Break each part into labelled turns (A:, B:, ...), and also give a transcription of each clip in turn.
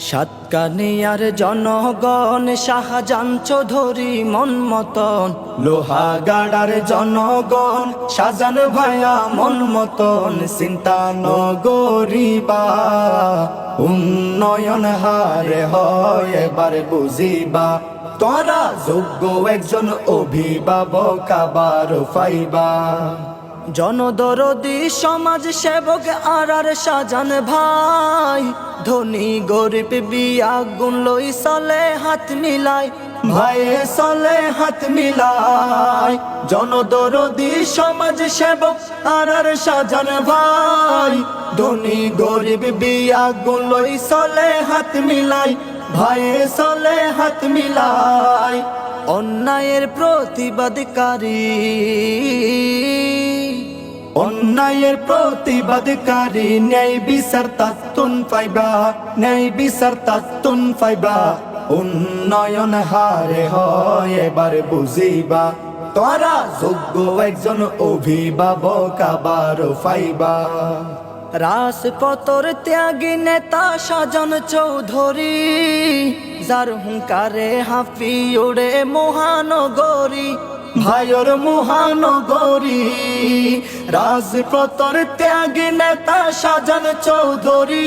A: সাতকানিয়ার জনগণ শাহজান চৌধুরী মন মতন। লোহাগাড়ার জনগণ শাহজান ভাইয়া মন মতন। চিন্তা নগরিবা উন্নয়ন হারে হয় এবার বুঝিবা। তোরা যোগ্য একজন অভিভাবক, আবার ফাইবা। জনদরদি সমাজ সেবক আর আর সাজান ভাই। ধনী গরিব বিয়া গুণ লই চলে হাত মিলাই। ভাইয়ে চলে হাত মিলাই, জনদরদি সমাজ সেবক আর আর সাজান ভাই। ধনী গরিব বিয়া গুণ লই চলে হাত মিলাই ভাইয়ে চলে হাত মিলাই, অন্যায়ের প্রতিবাদকারী। অন্যায়ের প্রতিবাদকারী, ন্যায় বিচার তাত্তুন পাইবা, ন্যায় বিচার তাত্তুন পাইবা। উন্নয়ন হারে হয়, এবার বুঝিবা, তোরা যোগ্য একজন অভিভাবক, আবার পাইবা রাজপথর ত্যাগী নেতা সাজন চৌধুরী, যার হুঙ্কারে হাফি ওড়ে মহানগরী ভাইয়ের মহানগরী। রাজপথর ত্যাগী নেতা সাজন চৌধুরী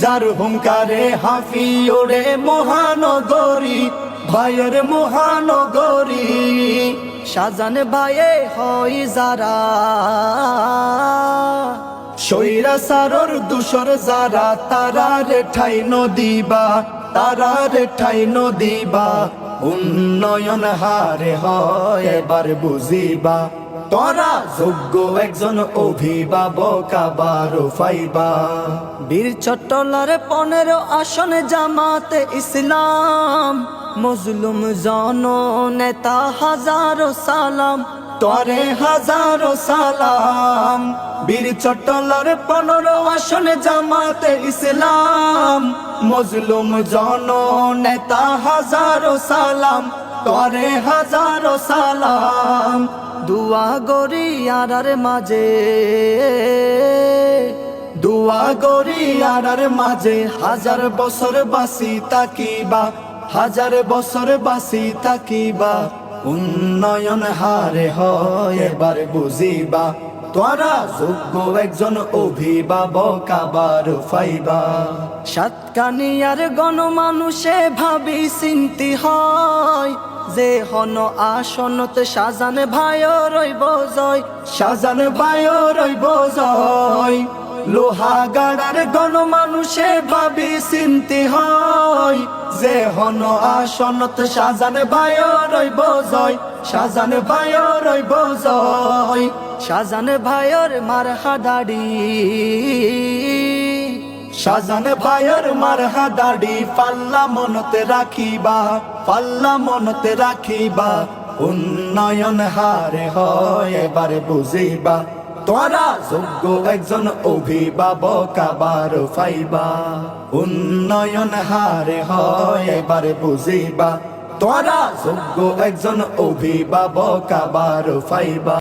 A: যার হুঙ্কারে হাফি ওড়ে মহানগরী, ভাইয়ের মহানগরী। সাজান ভাইয়ে হয় যারা, সৈরা সারর দুসর যারা, তারা রে ঠাই নদীবা তারা রে ঠাই নদীবা উন্নয়ন হারে হয় এবার বুঝিবা। তোরা যোগ্য একজন অভিভাবক আবার ফাইবা। বীর চট্টলার পনেরো আসনে জামাতে ইসলাম। মজলুম জন নেতা হাজারো সালাম। তরে হাজারো সালাম। বীর চট্টলার পনেরো আসনে জামাতে ইসলাম। মজলুম জন নেতা হাজারো সালাম। তরে হাজারো সালাম। দুয়া গরি আর মাঝে, দুয়া গরি আর মাঝে, হাজার বছর বাসি তাকিবা হাজার বছর বাসি থাকিবা, উন্নয়ন হারে হয় এবার বুঝিবা তোরা যোগ্য একজন অভিভাবক আবার ফাইবা। সাতকানিয়ার গণমানুষে ভাবি চিন্তি হয় যে হন আসনত সাজান ভাই রইব জয়, সাজান ভাই রইব জয়। লোহা গাড়ার গণমানুষে ভাবি চিন্তি হয়। যে হন আসনত সাজান ভাই রইব জয়, সাজান ভাই রইব জয়। সাজান ভাইয়ের মার হাদাড়ি সাজান ভাইয়ের মার হাদাড়ি পাল্লা মনতে রাখিবা, পাল্লা মনতে রাখিবা, উন্নয়ন হারে হয় এবারে বুঝিবা। তোরা যোগ্য একজন অভিভাবক, আবার ফাইবা। উন্নয়ন হারে হয় এবারে বুঝিবা। তোরা যোগ্য একজন অভিভাবক, আবার ফাইবা।